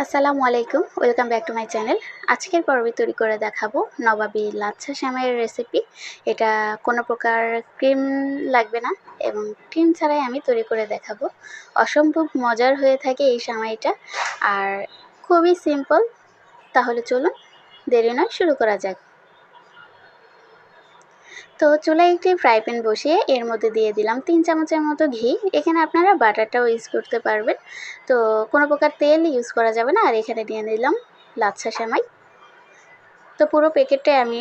আসসালামু আলাইকুম, welcome back to my channel. আজকের পর্বে তৈরি করে দেখাবো নবাবী লাচ্ছা শ্যামের রেসিপি এটা কোনো প্রকার ক্রিম লাগবে না এবং ক্রিম ছাড়াই আমি তৈরি করে দেখাবো। অসম্ভব মজার হয়ে থাকে এই শ্যামাইটা আর খুবই সিম্পল তাহলে চলুন, দেরি নয়, শুরু করা যাক। তো চুলায় একটি ফ্রাই প্যান বসিয়ে এর মধ্যে দিয়ে দিলাম তিন চামচের মতো ঘি। এখানে আপনারা বাটারটাও ইউজ করতে পারবেন। তো কোনো প্রকার তেল ইউজ করা যাবে না। আর এখানে দিয়ে দিলাম লাচ্ছা সেমাই। তো পুরো প্যাকেটটাই আমি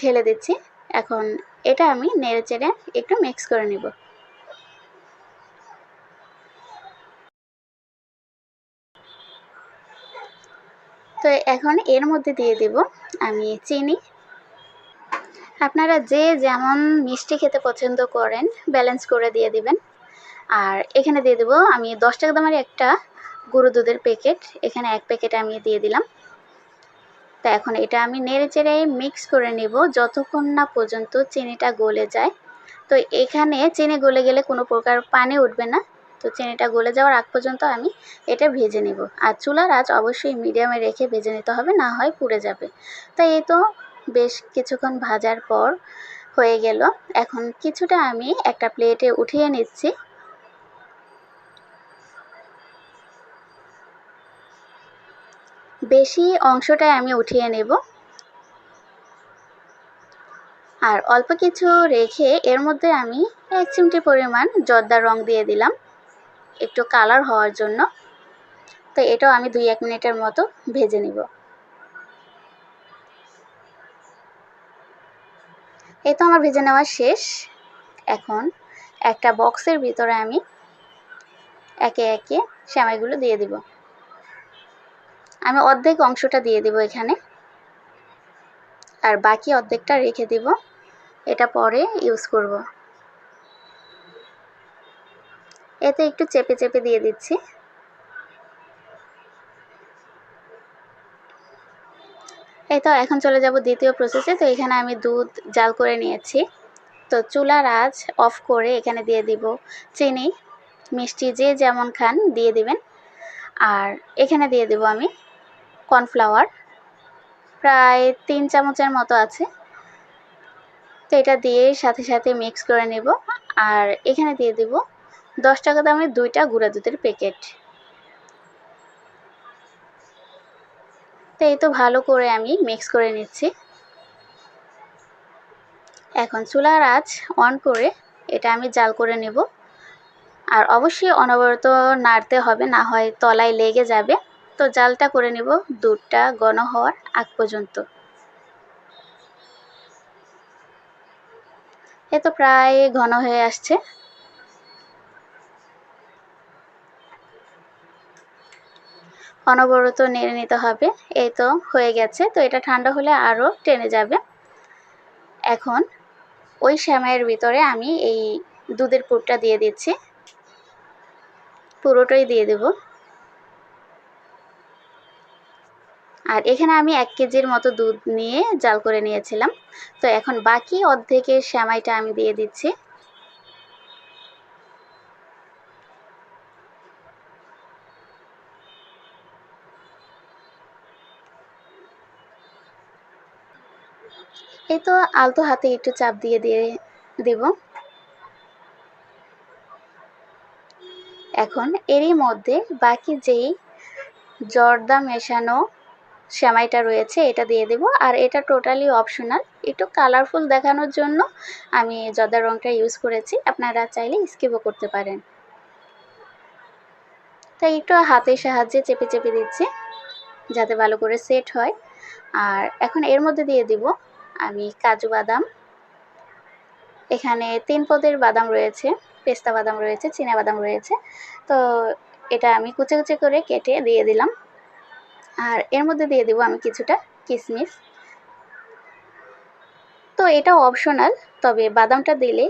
ঢেলে দিচ্ছি। এখন এটা আমি নেড়ে চেড়ে একটু মিক্স করে নেব। তো এখন এর মধ্যে দিয়ে দেব আমি চিনি। আপনারা যে যেমন মিষ্টি খেতে পছন্দ করেন ব্যালেন্স করে দিয়ে দিবেন। আর এখানে দিয়ে দেবো, আমি দশ টাকা দামের একটা গরু দুধের প্যাকেট এখানে এক প্যাকেট আমি দিয়ে দিলাম। তা এখন এটা আমি নেড়ে চেড়ে মিক্স করে নেব, যতক্ষণ না পর্যন্ত চিনিটা গলে যায়। তো এখানে চিনি গলে গেলে কোনো প্রকার পানি উঠবে না। তো চিনিটা গলে যাওয়ার আগ পর্যন্ত আমি এটা ভেজে নেব। আর চুলার আঁচ অবশ্যই মিডিয়ামে রেখে ভেজে নিতে হবে, না হয় পুড়ে যাবে। তাই এই তো বেশ কিছুক্ষণ ভাজার পর হয়ে গেল। এখন কিছুটা আমি একটা প্লেটে উঠিয়ে নিচ্ছি। বেশি অংশটাই আমি উঠিয়ে নেব। আর অল্প কিছু রেখে এর মধ্যে আমি এক চিমটি পরিমাণ জর্দার রং দিয়ে দিলাম। একটু কালার হওয়ার জন্য। তো এটাও আমি দুই এক মিনিটের মতো ভেজে নিব। এই তো আমার ভেজে নেওয়া শেষ। এখন একটা বক্সের ভিতরে আমি একে একে সেমাইগুলো দিয়ে দিব। আমি অর্ধেক অংশটা দিয়ে দিব এখানে। আর বাকি অর্ধেকটা রেখে দিব। এটা পরে ইউজ করব। এতে একটু চেপে চেপে দিয়ে দিচ্ছি। এই তো এখন চলে যাব দ্বিতীয় প্রসেসে তো এখানে আমি দুধ জাল করে নিয়েছি। তো চুলার আঁচ অফ করে এখানে দিয়ে দিব চিনি, মিষ্টি যে যেমন খান দিয়ে দিবেন। আর এখানে দিয়ে দেব আমি কর্নফ্লাওয়ার প্রায় তিন চামচের মতো আছে। তো এটা দিয়ে সাথে সাথে মিক্স করে নেব। আর এখানে দিয়ে দেব দশ টাকা দামের দুইটা গুঁড়া দুধের প্যাকেট এই তো ভালো করে আমি মিক্স করে নিচ্ছি। এখন চুলার আঁচ অন করে এটা আমি জাল করে নেব। আর অবশ্যই অনবরত নাড়তে হবে, না হয় তলায় লেগে যাবে। তো জালটা করে নেব, দুধটা ঘন হওয়ার আগ পর্যন্ত। এ তো প্রায় ঘন হয়ে আসছে। অনবরত নেড়ে নিতে হবে। এই তো হয়ে গেছে। তো এটা ঠান্ডা হলে আরও টেনে যাবে। এখন ওই শ্যামাইয়ের ভিতরে আমি এই দুধের পুরটা দিয়ে দিচ্ছি। পুরোটাই দিয়ে দেব। আর এখানে আমি এক কেজির মতো দুধ নিয়ে জাল করে নিয়েছিলাম। তো এখন বাকি অর্ধেকের শ্যামাইটা আমি দিয়ে দিচ্ছি। এই তো আলতো হাতে একটু চাপ দিয়ে দিয়ে দেব। এখন এরই মধ্যে বাকি যেই জর্দা মেশানো সেমাইটা রয়েছে, এটা দিয়ে দেব। আর এটা টোটালি অপশনাল একটু কালারফুল দেখানোর জন্য আমি জর্দার রঙটা ইউজ করেছি। আপনারা চাইলে স্কিপও করতে পারেন। তাই একটু হাতের সাহায্যে চেপে চেপে দিচ্ছি, যাতে ভালো করে সেট হয়। আর এখন এর মধ্যে দিয়ে দিব আমি কাজু বাদাম। এখানে তিন পদের বাদাম রয়েছে, পেস্তা বাদাম রয়েছে, চীনা বাদাম রয়েছে। তো এটা আমি কুচে কুচে করে কেটে দিয়ে দিলাম। আর এর মধ্যে দিয়ে দেবো আমি কিছুটা কিশমিশ তো এটা অপশনাল, তবে বাদামটা দিলে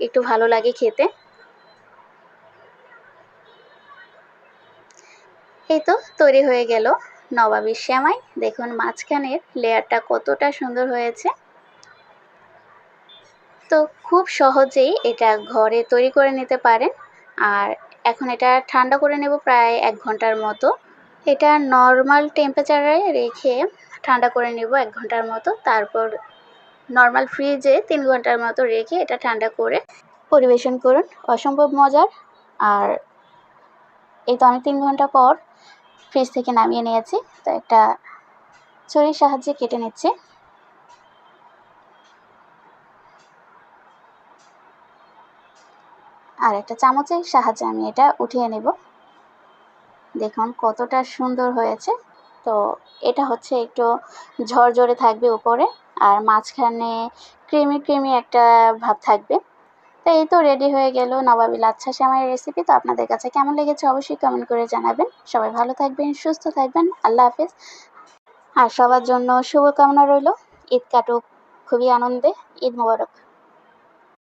একটু ভালো লাগে খেতে। এই তো তৈরি হয়ে গেল। নবাবী শ্যামাই দেখুন মাঝখানের লেয়ারটা কতটা সুন্দর হয়েছে। তো খুব সহজেই এটা ঘরে তৈরি করে নিতে পারেন। আর এখন এটা ঠান্ডা করে নেব প্রায় এক ঘণ্টার মতো। এটা নর্মাল টেম্পারেচারে রেখে ঠান্ডা করে নেব এক ঘণ্টার মতো। তারপর নর্মাল ফ্রিজে তিন ঘণ্টার মতো রেখে এটা ঠান্ডা করে পরিবেশন করুন। অসম্ভব মজার। আর এই তো আমি তিন ঘণ্টা পর ফ্রিজ থেকে নামিয়ে নিয়েছি। তো একটা ছুরির সাহায্যে কেটে নিচ্ছি। আর একটা চামচের সাহায্যে আমি এটা উঠিয়ে নেব। দেখুন কতটা সুন্দর হয়েছে। তো এটা হচ্ছে একটু ঝরঝরে থাকবে উপরে, আর মাঝখানে ক্রিমি ক্রিমি একটা ভাব থাকবে। তো এই তো রেডি হয়ে গেল নবাবী লাচ্ছা সেমাইয়ের রেসিপি তো আপনাদের কাছে কেমন লেগেছে অবশ্যই কমেন্ট করে জানাবেন। সবাই ভালো থাকবেন, সুস্থ থাকবেন। আল্লাহ হাফেজ। আর সবার জন্য শুভকামনা রইল। ঈদ কাটুক। খুবই আনন্দে। ঈদ মোবারক।